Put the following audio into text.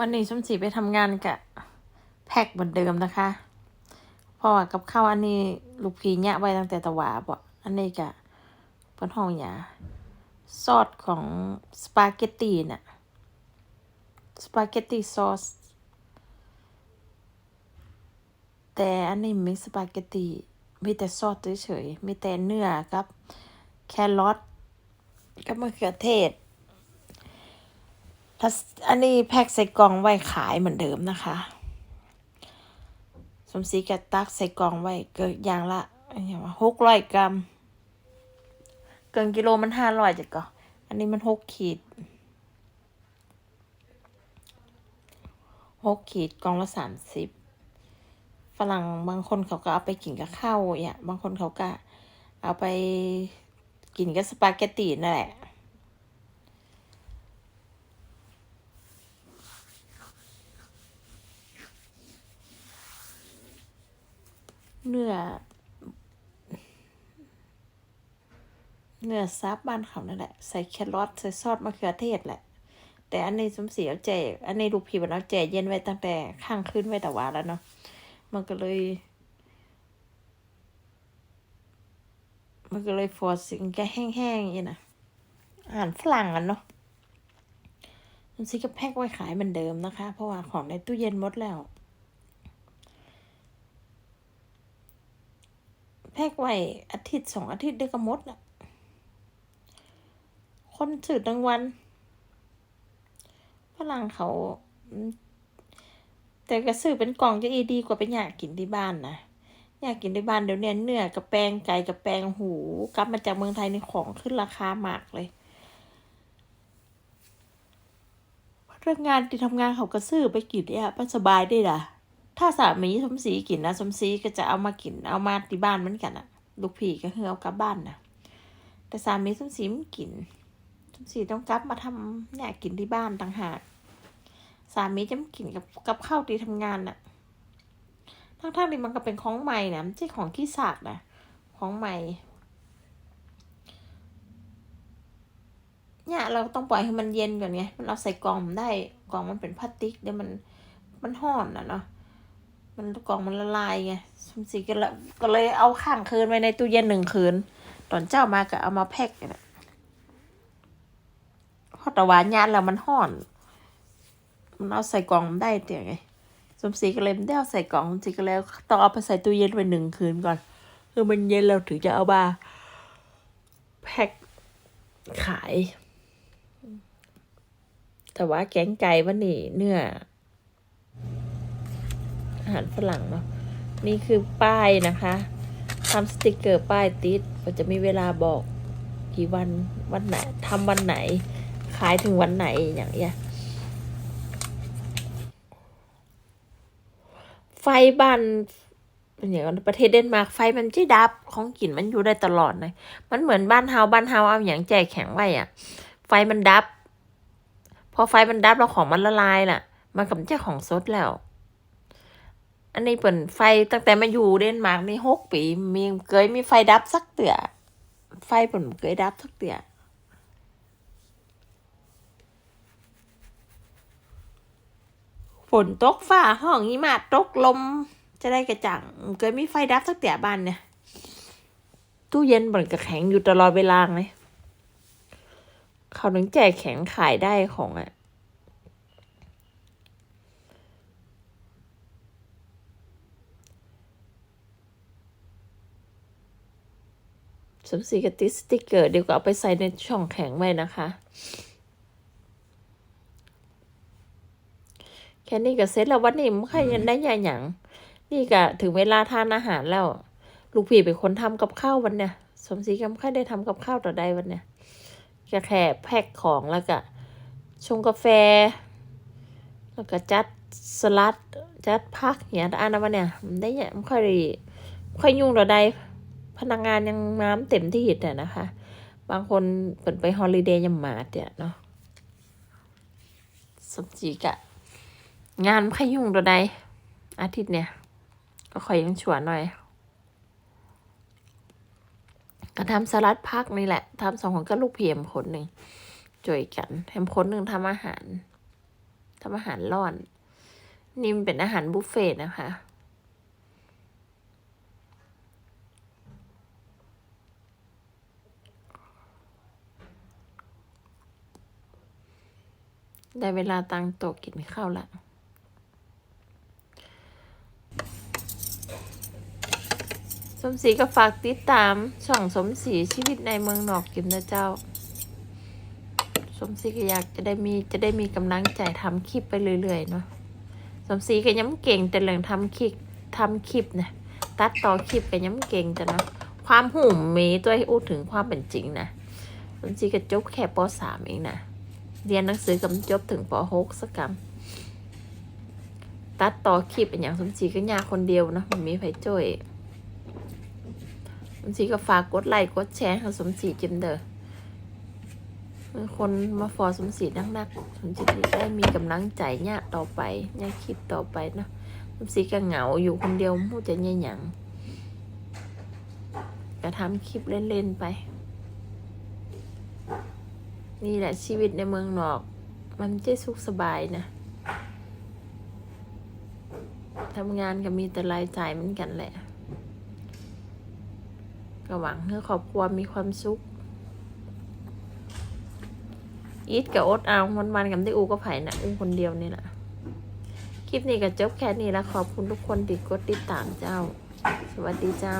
วันนี้ชมสีไปทำงานกับแพ็กเหมือนเดิมนะคะเพราะว่ากับข้าวอันนี้ลูกพีเนี่ยไว้ตั้งแต่ตะวาบ่อันนี้กะเป็นห้องหยาซอสของสปาเกตตีน่ะสปาเกตตีซอสแต่อันนี้ไม่สปาเกตตีมีแต่ซอสเฉยๆมีแต่เนื้อกับ แครอทกับมะเขือเทศ ถ้าอันนี้แพ็คใส่กล่องไว้ขายเหมือนเดิมนะคะ สมศรีแกตักใส่กล่องไว้เกินอย่างละอย่างว่าหกร้อยกรัม เกินกิโลมันห้าร้อยจ้ะก็อันนี้มันหกขีดหกขีดกล่องละสามสิบฝรั่งบางคนเขาก็เอาไปกินกับข้าวเนี่ยบางคนเขาก็เอาไปกินกับสปาเกตตีนั่นแหละ เนื้อเนื้อซับบ้านเขานั่นแหละ ใส่แครอทใส่ซอสมะเขือเทศแหละ แต่อันนี้สมศรีเอาแจกอันนี้ลูกพีมันเอาแจกเย็นไว้ตั้งแต่ข้างขึ้นไว้แต่ว่าแล้วเนาะมันก็เลย มันก็เลยฟอร์สิงแกแห้งๆอย่างนี้นะอาหารฝรั่งอะเนาะสมศรีก็แพ็คไว้ขายเหมือนเดิมนะคะ เพราะว่าของในตู้เย็นหมดแล้ว แพ็กไว้อาทิตย์สองอาทิตย์เดียวก็หมดน่ะ คนสื่อทั้งวันฝรั่งเขา แต่ก็ซื้อเป็นกล่องจะอีดีกว่าเป็นอยากกินที่บ้านนะอยากกินที่บ้านเดี๋ยวเนี้เนื้อกับแปงไก่กับแปงหูกลับมาจากเมืองไทยในของขึ้นราคามากเลยพนักงานที่ทำงานเขาก็ซื้อไปกินเนี่ยมันสบายได้ล่ะ ถ้าสามีสมศรีกินนะสมศรีก็จะเอามากินเอามาที่บ้านเหมือนกันอะลูกพี่ก็คือเอากลับบ้านนะแต่สามีสมศรีไม่กินสมศรีต้องกลับมาทำเนี่ยกินที่บ้านต่างหากสามีจะไม่กินกับกับข้าวที่ทำงานน่ะทั้งๆที่มันก็เป็นของใหม่นะไม่ใช่ของขี้สากนะของใหม่เนี่ยเราต้องปล่อยให้มันเย็นก่อนไงมันเอาใส่กล่องได้กล่องมันเป็นพลาสติกเดี๋ยวมันมันห่อนอะเนาะ มันกล่องมันละลายไงสมศรีก็เลยก็เลยเอาข้างคืนไว้ในตู้เย็นหนึ่งคืน ตอนเจ้ามาก็เอามาแพ็คกันน่ะเพราะต่หวานยานแล้วมันห่อน มันเอาใส่กล่องได้เดี๋ยไง สมศรีก็เลยไม่ได้เอาใส่กล่องสมศรีก็เลยต้องเอาไปใส่ตู้เย็นไว้หนึ่งคืนก่อนคือมันเย็นแล้วถึงจะเอามาแพ็คขาย แต่ว่าแกงไก่วันนี้เนื้อ หารฝรั่งเนาะนี่คือป้ายนะคะทำสติกเกอร์ป้ายติดมันจะมีเวลาบอกกี่วันวันไหนทำวันไหน ขายถึงวันไหนอย่างเงี้ยไฟบ้านเป็นอย่างนั้นประเทศเดนมาร์กไฟมันจะดับของกินมันอยู่ได้ตลอดเลยมันเหมือนบ้านเฮาบ้านเฮาเอาอย่างแจกแข็งไว้อะไฟมันดับ พอไฟมันดับแล้วของมันละลายน่ะ มันกับเจ้าของสดแล้ว อันนี้เปิ่นไฟตั้งแต่มาอยู่เดนมาร์กนี่หกปี มีเคยมีไฟดับสักเตือไฟเปิ่นเคยดับสักเตือฝนตกฟ้าห้องหิมะตกลม จะได้กระจ่างเคยมีไฟดับสักเตือบ้านเนี่ยตู้เย็นเปิ่นก็แข็งอยู่ตลอดเวลาเลยเขาถึงแจกแข็งขายได้ของอะ สมศรีกับติสติกเกอร์เดี๋ยวก็เอาไปใส่ในช่องแข็งไว้นะคะ แค่นี้ก็เสร็จแล้ววันนี้มันใครยังได้ยาหยังนี่ก็ถึงเวลาทานอาหารแล้ว ลูกพี่เป็นคนทำกับข้าววันเนี่ย สมศรีก็ไม่ค่อยได้ทำกับข้าวต่อใดวันเนี่ยก็แค่แพ็คของแล้วก็ชงกาแฟ แล้วก็จัดสลัดจัดพักอย่างอันนั้นวันเนี่ยมันได้เนี่ยไม่ค่อยได้ไม่ค่อยยุ่งต่อใด พนักงานยังน้ำเต็มที่แต่นะคะ บางคนเปิดไปฮอลิเดย์ยังมาเดี๋ยเนาะสมจีกะ งานไม่ค่อยยุ่งตัวใด อาทิตย์เนี่ย ก็ค่อยยังชวนหน่อย ก็ทำสลัดพักนี่แหละทำสองคนก็ลูกเพียมคนหนึ่งจ่วยกันแถมคนหนึ่งทำอาหารทำอาหารร้อนนี่มเป็นอาหารบุฟเฟ่ต์นะคะ ได้เวลาตังโตกินข้าวละสมศรีก็ฝากติดตามช่องสมศรีชีวิตในเมืองนอกกินนะเจ้า สมศรีก็อยากจะได้มีจะได้มีกำลังใจทำคลิปไปเรื่อยๆเนาะสมศรีก็ยังเก่งแต่เรื่องทำคลิปทำคลิปนะตัดต่อคลิปก็ยังเก่งแต่เนาะความหุ่มมีตัวให้อู้ถึงความเป็นจริงนะสมศรีก็จบแค่ปสามเองนะ เรียนหนังสือกับจบถึงปหกสักกรรมตัดต่อคลิปเป็นอย่างสมศรีก็ยาคนเดียวนะมันมีไผจ่วยสมศรีก็ฝากกดไลค์กดแชร์ให้สมศรีจิมเดอร์มีคนมาฟอสมศรีนักๆสมศรีได้มีกำลังใจเนี่ยต่อไปเนี่ยคลิปต่อไปนะสมศรีก็เหงาอยู่คนเดียวมู้จะเนี่ยหยังก็ทำคลิปเล่นๆไป นี่แหละชีวิตในเมืองนอก มันไม่ใช่สุขสบายนะทำงานก็มีแต่รายจ่ายเหมือนกันแหละก็หวังให้ครอบครัวมีความสุขอีทกับโอ๊ตเอาวันวันกับได้อูก็ไผ่นะอูคนเดียวนี่แหละคลิปนี้ก็จบแค่นี้แล้วขอบคุณทุกคนที่กดติดตามเจ้า สวัสดีเจ้า